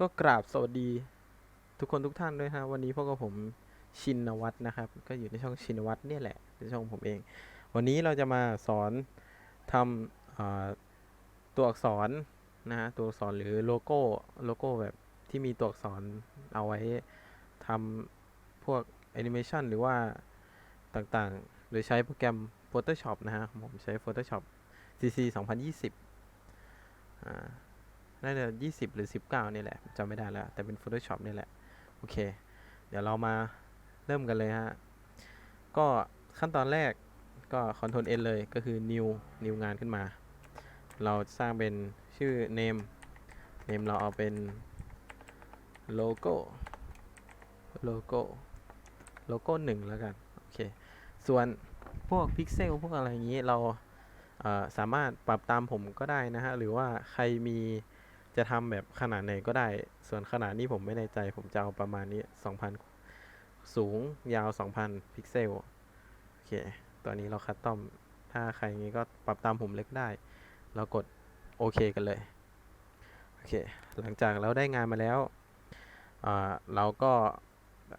ก็กราบสวัสดีทุกคนทุกท่านด้วยฮะวันนี้พวกกับผมชินวัตรนะครับ ก็อยู่ในช่องชินวัตรเนี่ยแหละในช่องผมเอง วันนี้เราจะมาสอนทำตัวอักษรนะฮะตัวอักษรหรือโลโก้โลโก้แบบที่มีตัวอักษรเอาไว้ทำพวกแอนิเมชันหรือว่าต่างๆ โดยใช้โปรแกรม Photoshop นะฮะผมใช้ Photoshop CC 2020อ่า น่าจะ20 หรือ 19 นี่แหละจำไม่ได้แล้ว แต่เป็น Photoshop นี่แหละ โอเค เดี๋ยวเรามาเริ่มกันเลยฮะ ก็ขั้นตอนแรกก็ Ctrl N เลยก็คือ new new งานขึ้นมา เราสร้างเป็นชื่อ name name เราเอาเป็น logo logo logo หนึ่งแล้วกัน โอเค ส่วนพวกพิกเซลพวกอะไรอย่างนี้เราสามารถปรับตามผมก็ได้นะฮะ หรือว่าใครมี จะทำแบบขนาดไหนก็ได้ ส่วนขนาดนี้ผมไม่แน่ใจ ผมจะเอาประมาณนี้ 2,000 สูงยาว 2,000 พิกเซล โอเค ตัวนี้เราคัสตอม ถ้าใครงี้ก็ปรับตามผมเล็กได้ เรากดโอเคกันเลย โอเค หลังจากเราได้งานมาแล้วเราก็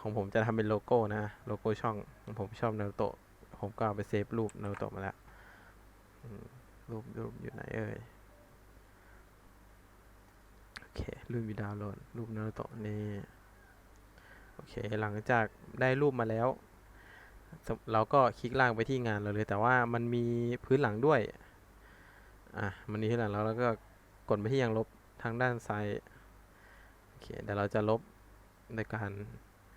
ของผมจะทำเป็นโลโก้นะ โลโก้ช่องของผมชอบนารูโตะ ผมก็เอาไปเซฟรูปนารูโตะมาแล้วรูปรูปอยู่ไหนเอ่ย อเครูปมีดาวโหลดรูปนารูโตะนี่โอเคหลังจากได้รูปมาแล้ว เราก็คลิกล่างไปที่งานเราเลย แต่ว่ามันมีพื้นหลังด้วยอะมันมีพื้นหลังแล้วเราก็กดไปที่ยังลบทางด้านซ้ายโอเคเดี๋ยวเราจะลบในการ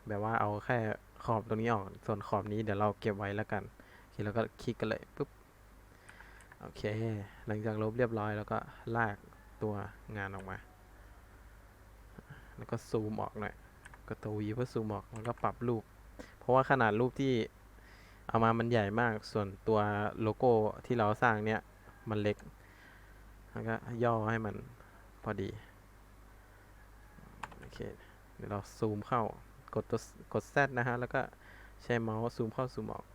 แบบว่าเอาแค่ขอบตรงนี้ออก ส่วนขอบนี้เดี๋ยวเราเก็บไว้แล้วกันโอเคแล้วก็คลิกกันเลยปุ๊บโอเค หลังจากลบเรียบร้อยแล้วก็ลากตัวงานออกมา แล้วก็ซูมออกหน่อยก็ตัววีเพื่อซูมออกแล้วก็ปรับรูป เพราะว่าขนาดรูปที่เอามามันใหญ่มาก ส่วนตัวโลโก้ที่เราสร้างเนี่ย มันเล็ก แล้วก็ย่อให้มันพอดี โอเค เดี๋ยวเราซูมเข้า กดตัวกด Z นะฮะ แล้วก็ใช้เมาส์ซูมเข้าซูมออก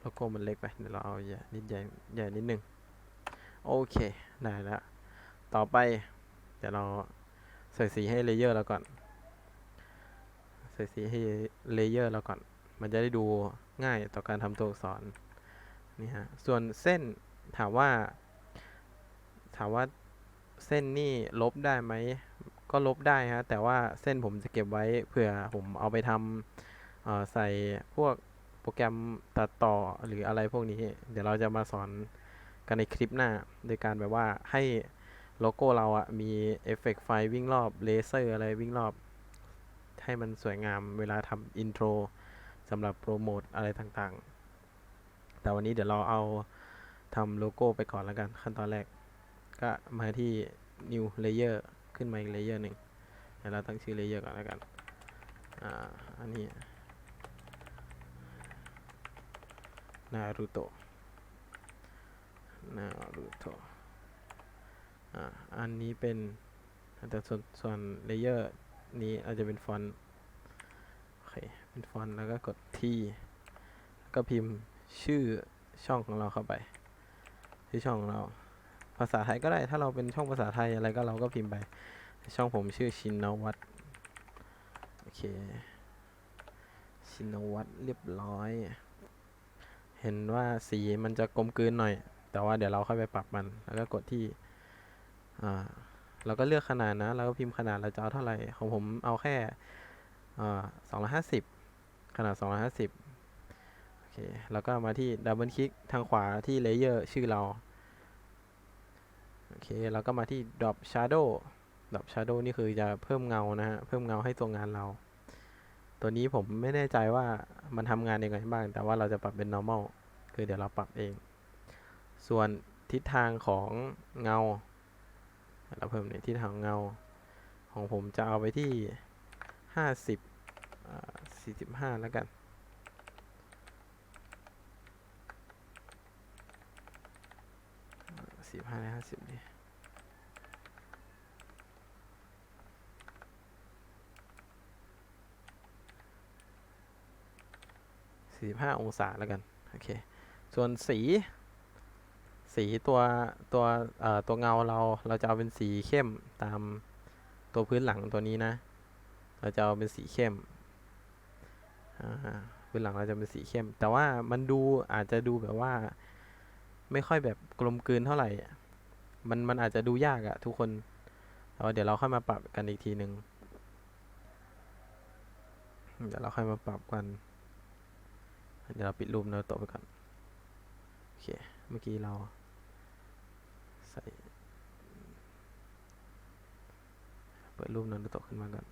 โลโก้มันเล็กไป เดี๋ยวเราเอาใหญ่นิดใหญ่ใหญ่นิดนึง โอเค ได้แล้ว ต่อไป เดี๋ยวเรา ใส่สีให้เลเยอร์เราก่อน ใส่สีให้เลเยอร์เราก่อน มันจะได้ดูง่ายต่อการทำตัวอักษรนี่ฮะส่วนเส้นถามว่า ถามว่าเส้นนี่ลบได้ไหมก็ลบได้ฮะแต่ว่าเส้นผมจะเก็บไว้เผื่อผมเอาไปทำใส่พวกโปรแกรมตัดต่อหรืออะไรพวกนี้ เดี๋ยวเราจะมาสอนกันในคลิปหน้า โดยการแบบว่าให้ โลโก้เราอะมีเอฟเฟกต์ไฟวิ่งรอบเลเซอร์อะไรวิ่งรอบ ให้มันสวยงามเวลาทำอินโทรสำหรับโปรโมทอะไรต่างๆ แต่วันนี้เดี๋ยวเราเอาทำโลโก้ไปก่อนแล้วกันขั้นตอนแรก ก็มาที่ new layer ขึ้นมาอีก layer หนึ่งเดี๋ยวเราตั้งชื่อ layer ก่อนแล้วกัน อ่า อันนี้นารูโตะนารูโตะ อันนี้เป็นแต่ส่วนส่วน layer นี้อาจจะเป็นฟอนต์โอเคเป็นฟอนต์แล้วก็กดที่แล้วก็พิมพ์ชื่อช่องของเราเข้าไปชื่อช่องของเราภาษาไทยก็ได้ถ้าเราเป็นช่องภาษาไทยอะไรก็เราก็พิมพ์ไป ช่องผมชื่อชินวัตรโอเคชินวัตรเรียบร้อย เห็นว่าสีมันจะกลมกลืนหน่อย แต่ว่าเดี๋ยวเราค่อยไปปรับมัน แล้วก็กดที่ อ่าเราก็เลือกขนาดนะเราก็พิมพ์ขนาดเราจะเอาเท่าไหร่ของผมเอาแค่สองร้อยห้าสิบขนาดสองร้อยห้าสิบโอเคแล้วก็มาที่ดับเบิลคลิกทางขวาที่เลเยอร์ชื่อเราโอเคแล้วก็มาที่ drop shadow drop shadow นี่คือจะเพิ่มเงานะฮะเพิ่มเงาให้ตัวงานเรา ตัวนี้ผมไม่แน่ใจว่ามันทำงานยังไงบ้าง แต่ว่าเราจะปรับเป็น normal คือเดี๋ยวเราปรับเอง ส่วนทิศทางของเงา เราเพิ่มในทิศทางเงา ของผมจะเอาไปที่ห้าสิบสี่สิบห้าแล้วกัน สี่ห้าในห้าสิบดิสี่สิบห้าองศาแล้วกัน โอเค ส่วนสี สีตัวตัวเอ่อตัวเงาเราเราจะเอาเป็นสีเข้มตามตัวพื้นหลังตัวนี้นะ เราจะเอาเป็นสีเข้มพื้นหลังเราจะเป็นสีเข้ม แต่ว่ามันดูอาจจะดูแบบว่า ไม่ค่อยแบบกลมกลืนเท่าไหร่ มันมันอาจจะดูยากอะทุกคนแต่ว่าเดี๋ยวเราค่อยมาปรับกันอีกทีหนึ่งเดี๋ยวเราค่อยมาปรับกัน เดี๋ยวเราปิดรูปนารูโตะไปก่อน โอเค เมื่อกี้เรา ใส่เปิดรูปนารูโตะขึ้นมาก่อน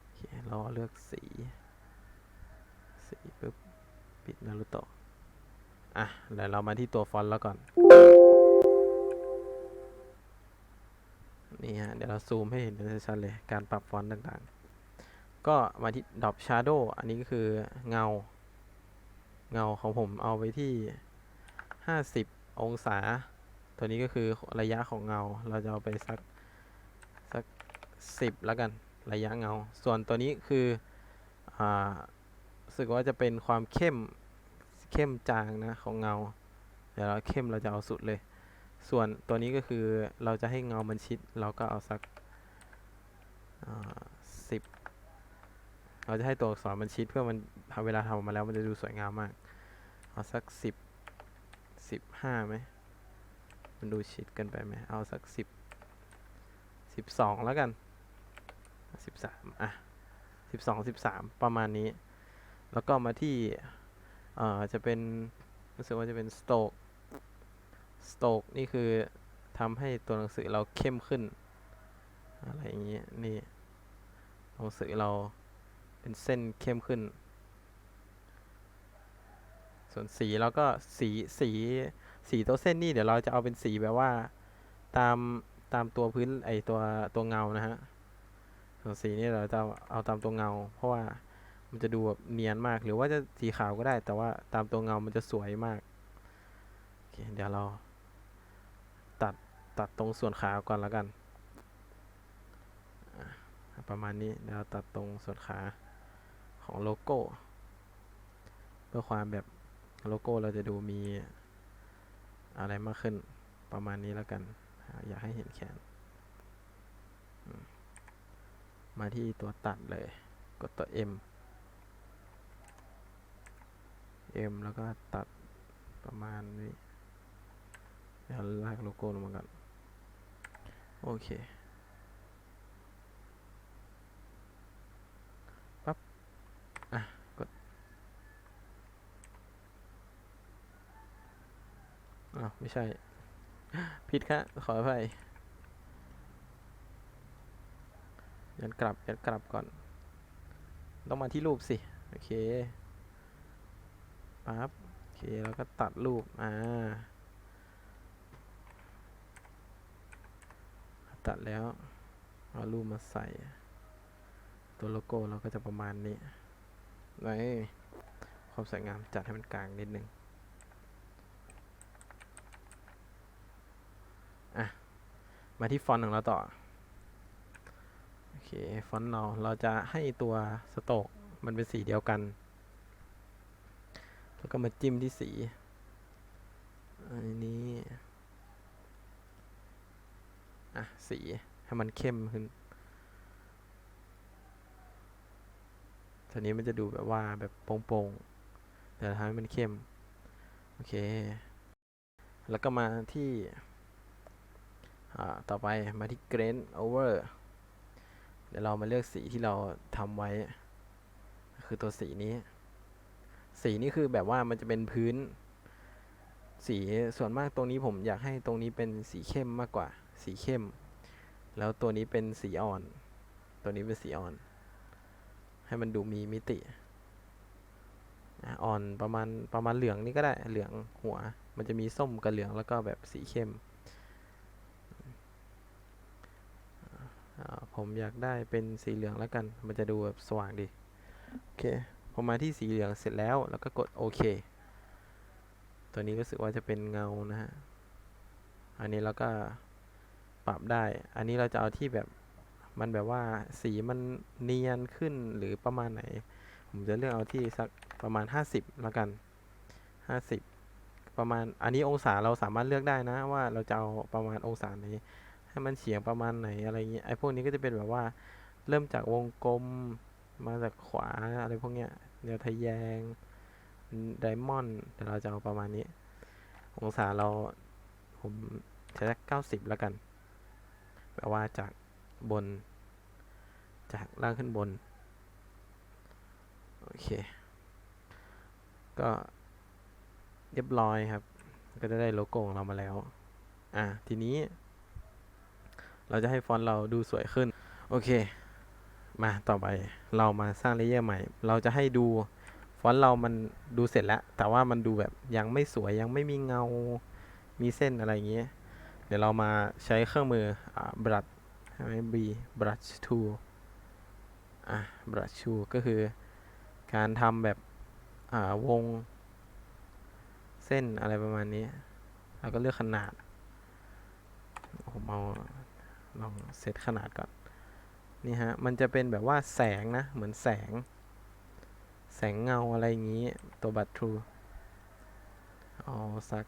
โอเคเราเลือกสี สีปุ๊บปิดนารูโตะอะเดี๋ยวเรามาที่ตัวฟอนต์แล้วก่อน นี่ฮะ เดี๋ยวเราซูมให้เห็นชัดเลย การปรับฟอนต์ต่างๆ ก็มาที่ดอ p Shadow อันนี้ก็คือเงา เงาของผมเอาไว้ที่ 50 องศา ตัวนี้ก็คือระยะของเงา เราจะเอาไปสักสัก10แล้วกันระยะเงา ส่วนตัวนี้คืออ่าสึกว่าจะเป็นความเข้มเข้มจางนะของเงา เดี๋ยวเราเข้มเราจะเอาสุดเลย ส่วนตัวนี้ก็คือเราจะให้เงามันชิด เราก็เอาสักสิบเราจะให้ตัวอักษรมันชิดเพื่อมันเวลาทำออกมาแล้วมันจะดูสวยงามมาก เอาสักสิบสิบห้าไหม มันดูชิดกินไปไหมเอาสักสิบสิบสองแล้วกันสิบสามอะสิบสองสิบสามประมาณนี้ แล้วก็มาที่ เอ่อ จะเป็น รู้สึกว่าจะเป็นสโตกสโตกนี่คือทำให้ตัวหนังสือเราเข้มขึ้น อะไรอย่างเงี้ยนี่หนังสือเราเป็นเส้นเข้มขึ้น ส่วนสีเราก็สีสี สีตัวเส้นนี่เดี๋ยวเราจะเอาเป็นสีแบบว่าตามตามตัวพื้นไอตัวตัวเงานะฮะส่วนสีนี่เราจะเอาตามตัวเงา เพราะว่ามันจะดูแบบเนียนมากหรือว่าจะสีขาวก็ได้ แต่ว่าตามตัวเงามันจะสวยมากโอเคเดี๋ยวเรา ตัดตัดตรงส่วนขาก่อนแล้วกัน ประมาณนี้เดี๋ยวเราตัดตรงส่วนขาของโลโก้ เพื่อความแบบโลโก้เราจะดูมี อะไรมากขึ้นประมาณนี้แล้วกัน อยากให้เห็นแขนมมาที่ตัวตัดเลย กดตัว M M แล้วก็ตัดประมาณนี้เดี๋ยวลากโลโก้ลงมาก่อน โอเคปั๊บ อะ กดอ้าวไม่ใช่ ผิดครับขออภัยยันกลับยันกลับก่อน ต้องมาที่รูปสิ โอเคปั๊บโอเค แล้วก็ตัดรูป อ่า ตัดแล้ว เอารูปมาใส่ ตัวโลโก้เราก็จะประมาณนี้ไว้ความสวยงามจัดให้มันกลางนิดนึง อะ มาที่ฟอนต์ของเราต่อ โอเค ฟอนต์เราเราจะให้ตัวสโตกมันเป็นสีเดียวกัน แล้วก็มาจิ้มที่สี อันนี้อะสีให้มันเข้มขึ้นทีนี้มันจะดูแบบว่าแบบโป่งๆแต่ทำให้มันเข้ม โอเค แล้วก็มาที่ ต่อไปมาที่ grain over เดี๋ยวเรามาเลือกสีที่เราทำไว้ คือตัวสีนี้ สีนี่คือแบบว่ามันจะเป็นพื้น สีส่วนมากตรงนี้ผมอยากให้ตรงนี้เป็นสีเข้มมากกว่า สีเข้ม แล้วตัวนี้เป็นสีอ่อน ตัวนี้เป็นสีอ่อน ให้มันดูมีมิติอ่อ่อนประมาณประมาณเหลืองนี่ก็ได้เหลืองหัว มันจะมีส้มกับเหลืองแล้วก็แบบสีเข้มอ่า ผมอยากได้เป็นสีเหลืองแล้วกัน มันจะดูแบบสว่างดี โอเค พอมาที่สีเหลืองเสร็จแล้ว แล้วก็กดโอเค ตัวนี้รู้สึกว่าจะเป็นเงานะฮะ อันนี้เราก็ปรับได้ อันนี้เราจะเอาที่แบบมันแบบว่าสีมันเนียนขึ้นหรือประมาณไหน ผมจะเลือกเอาที่สักประมาณ 50แล้วกัน 50 ประมาณ อันนี้องศาเราสามารถเลือกได้นะว่าเราจะเอาประมาณองศาไหน ให้มันเฉียงประมาณไหนอะไรเงี้ยไอ้พวกนี้ก็จะเป็นแบบว่า เริ่มจากวงกลมมาจากขวาอะไรพวกเนี้ยแนวทะแยงไดมอนด์แต่เราจะเอาประมาณนี้ องศาเราผมใช้เก้าสิบแล้วกันแบบว่าจากบน จากล่างขึ้นบน โอเค ก็เรียบร้อยครับ ก็จะได้โลโก้ของเรามาแล้ว อะทีนี้ เราจะให้ฟอนต์เราดูสวยขึ้น โอเค มาต่อไปเรามาสร้างเลเยอร์ใหม่ เราจะให้ดูฟอนต์เรามันดูเสร็จแล้ว แต่ว่ามันดูแบบยังไม่สวยยังไม่มีเงา มีเส้นอะไรอย่างเงี้ย เดี๋ยวเรามาใช้เครื่องมืออ่า brush ใช่ไหม B brush tool อะ brush tool ก็คือการทำแบบอ่าวงเส้นอะไรประมาณนี้ แล้วก็เลือกขนาดผมเอา ลองเซตขนาดก่อน นี่ฮะ มันจะเป็นแบบว่าแสงนะ เหมือนแสง แสงเงาอะไรอย่างนี้ ตัวบัตรทรูเอาสัก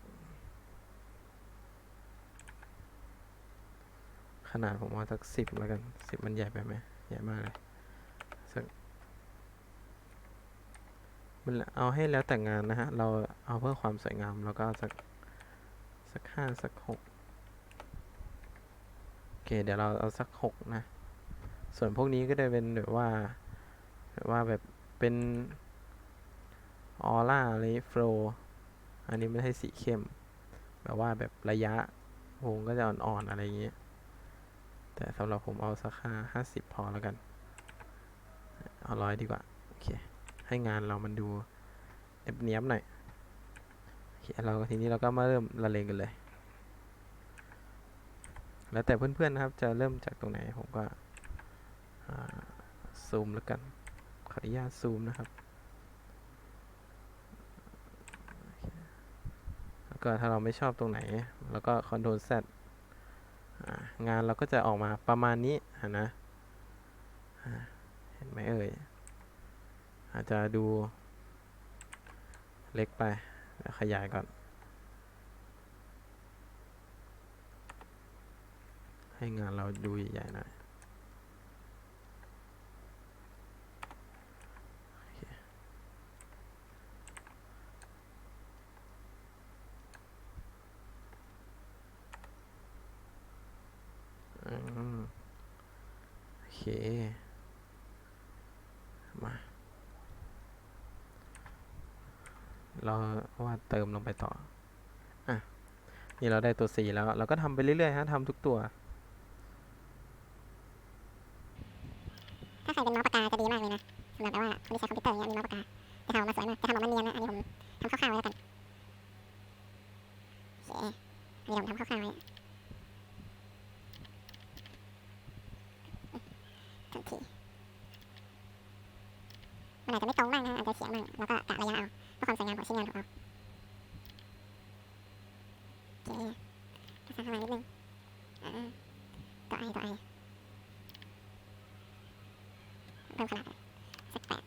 ขนาดผมเอาสักสิบแล้วกันสิบมันใหญ่ไปไหมใหญ่มากเลยสักมันเอาให้แล้วแต่งานนะฮะ เราเอาเพื่อความสวยงาม แล้วก็สัก สักห้าสักหก เคเดี๋ยวเราเอาสักหกนะ ส่วนพวกนี้ก็จะเป็นแบบว่าแบบว่าแบบเป็นออร่าอะไรโฟลอันนี้ไม่ใช่สีเข้ม แบบว่าแบบระยะวงก็จะอ่อนๆอะไรอย่างเงี้ย แต่สำหรับผมเอาสักห้าห้าสิบพอแล้วกัน เอาร้อยดีกว่า โอเค ให้งานเรามันดูเนียบๆหน่อยโอเคเราทีนี้เราก็มาเริ่มละเลงกันเลย แล้วแต่เพื่อนๆนะครับ จะเริ่มจากตรงไหนผมก็ซูมแล้วกัน ขออนุญาตซูมนะครับ แล้วก็ถ้าเราไม่ชอบตรงไหน แล้วก็ Ctrl Z อ่างานเราก็จะออกมาประมาณนี้นะเห็นไหมเอ่ย อาจจะดูเล็กไปเดี๋ยวขยายก่อน ให้งานเราดูใหญ่ๆหน่อยโอเคอืมโอเค มา เราว่าเติมลงไปต่อ อะ นี่เราได้ตัว C แล้ว เราก็ทำไปเรื่อยๆฮะทำทุกตัว ถ้าใครเป็นเมาส์ปากกาจะ ดีมากเลยนะสำหรับแบบว่าคนที่ใช้คอมพิวเตอร์เนี่ยมีเมาส์ปากกาจะทำออกมาสวยมากจะทำออกมาเนียนนะ อันนี้ผมทำคร่าวๆไว้แล้วกันโอเคอันนี้ผมทำคร่าวๆไว้ทันทีมันอาจจะไม่ตรงบ้างนะอาจจะเฉียงบ้างแล้วก็กะระยะเอาเพื่อความสวยงามของชิ้นงานของเราโอเคก็สักประมานิดนึงอ่าต่อไอต่อไอ เพิ่มขนาดสักแปด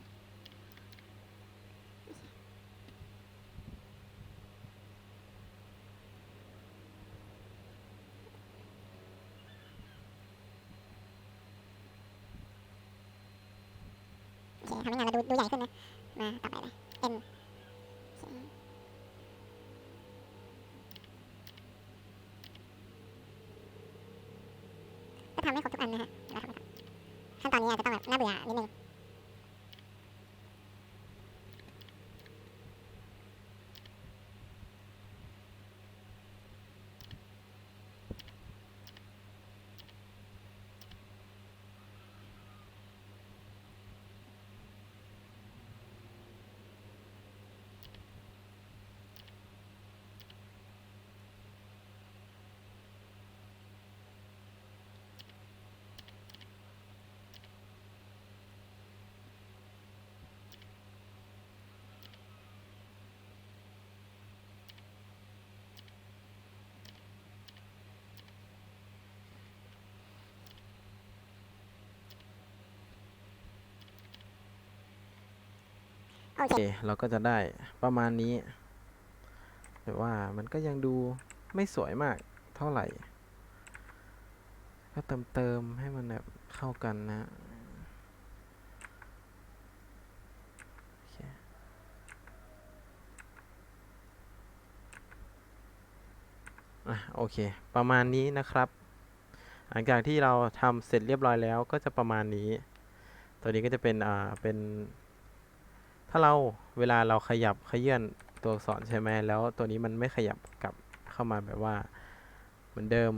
โอเคทำให้งานเราดูดูใหญ่ขึ้นนะ มาต่อไปเลย M ก็ทำให้ครบทุกอันนะฮะ ขั้นตอนนี้อาจจะต้องแบบน่าเบื่อนิดนึง โอเคเราก็จะได้ประมาณนี้ แต่ว่ามันก็ยังดูไม่สวยมากเท่าไหร่ ก็เติมเติมให้มันแบบเข้ากันนะอะโอเค ประมาณนี้นะครับ หลังจากที่เราทำเสร็จเรียบร้อยแล้วก็จะประมาณนี้ ตัวนี้ก็จะเป็นอ่าเป็น ถ้าเราเวลาเราขยับขยื่นตัวอักษรใช่ไหมแล้วตัวนี้มันไม่ขยับกลับเข้ามาแบบว่าเหมือนเดิม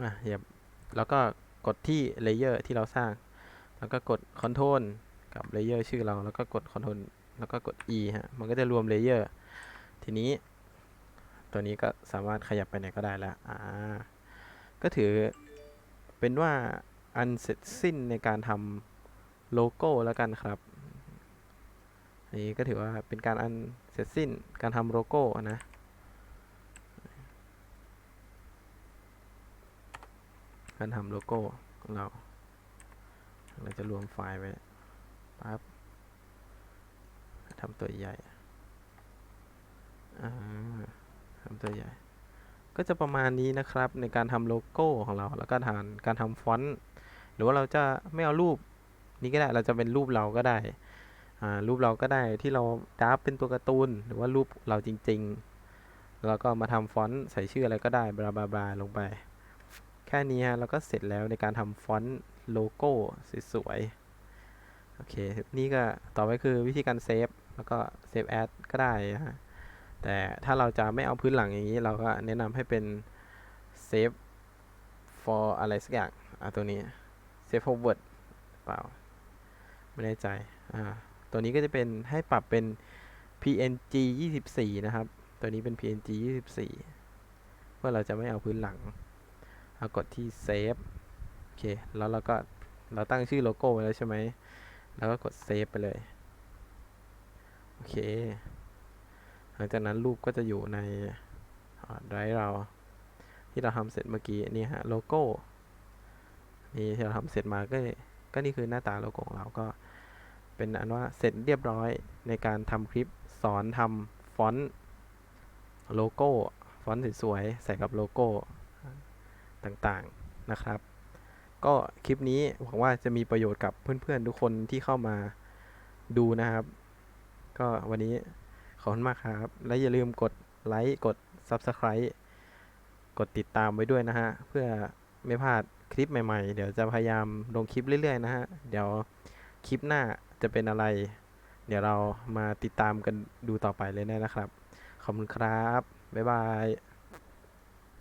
อะหยียบแล้วก็กดที่เลเยอร์ที่เราสร้าง แล้วก็กด Ctrl กับเลเยอร์ชื่อเรา แล้วก็กด Ctrl แล้วก็กด E ฮะ มันก็จะรวมเลเยอร์ ทีนี้ ตัวนี้ก็สามารถขยับไปไหนก็ได้แล้วอ่า ก็ถือเป็นว่าอันเสร็จสิ้นในการทำ โลโก้แล้วกันครับ อันนี้ก็ถือว่าเป็นการอันเสร็จสิ้นการทำโลโก้นะการทำโลโก้ของเรา เราจะรวมไฟล์ไว้ปั๊บทำตัวใหญ่ทำตัวใหญ่ ก็จะประมาณนี้นะครับในการทำโลโก้ของเรา แล้วก็ทานการทำฟอนต์ หรือว่าเราจะไม่เอารูป นี้ก็ได้เราจะเป็นรูปเราก็ได้รูปเราก็ได้ที่เราดับเป็นตัวการ์ตูนหรือว่ารูปเราจริง ๆ แล้วก็มาทำฟอนต์ใส่ชื่ออะไรก็ได้บลาบลาบลาลงไป แค่นี้ฮะเราก็เสร็จแล้วในการทำฟอนต์โลโก้สวยๆโอเค นี่ก็ต่อไปคือวิธีการเซฟแล้วก็เซฟแอดก็ได้ฮะแต่ถ้าเราจะไม่เอาพื้นหลังอย่างนี้เราก็แนะนำให้เป็นเซฟ for อะไรสักอย่างอะตัวนี้เซฟ forward เปล่า ไม่แน่ใจอ่าตัวนี้ก็จะเป็นให้ปรับเป็น PNG 24 นะครับ ตัวนี้เป็น PNG 24 เพื่อเราจะไม่เอาพื้นหลัง เอากดที่ Save โอเค แล้วเราก็เราตั้งชื่อโลโก้ไว้แล้วใช่ไหม แล้วก็กด Save ไปเลย โอเค หลังจากนั้นรูปก็จะอยู่ในไดร์เรา ที่เราทำเสร็จเมื่อกี้นี่ฮะโลโก้นี่ที่เราทำเสร็จมาก็ก็นี่คือหน้าตาโลโก้ของเราก็ เป็นอันว่าเสร็จเรียบร้อยในการทำคลิปสอนทำฟอนต์โลโก้ฟอนต์สวยๆใส่กับโลโก้ต่างๆนะครับ ก็คลิปนี้หวังว่าจะมีประโยชน์กับเพื่อนๆทุกคนที่เข้ามาดูนะครับ ก็วันนี้ขอบคุณมากครับ และอย่าลืมกดไลค์กด Subscribe กดติดตามไว้ด้วยนะฮะ เพื่อไม่พลาดคลิปใหม่ๆ เดี๋ยวจะพยายามลงคลิปเรื่อยๆนะฮะ เดี๋ยวคลิปหน้า จะเป็นอะไร เดี๋ยวเรามาติดตามกันดูต่อไปเลยนะครับ ขอบคุณครับ บ๊ายบาย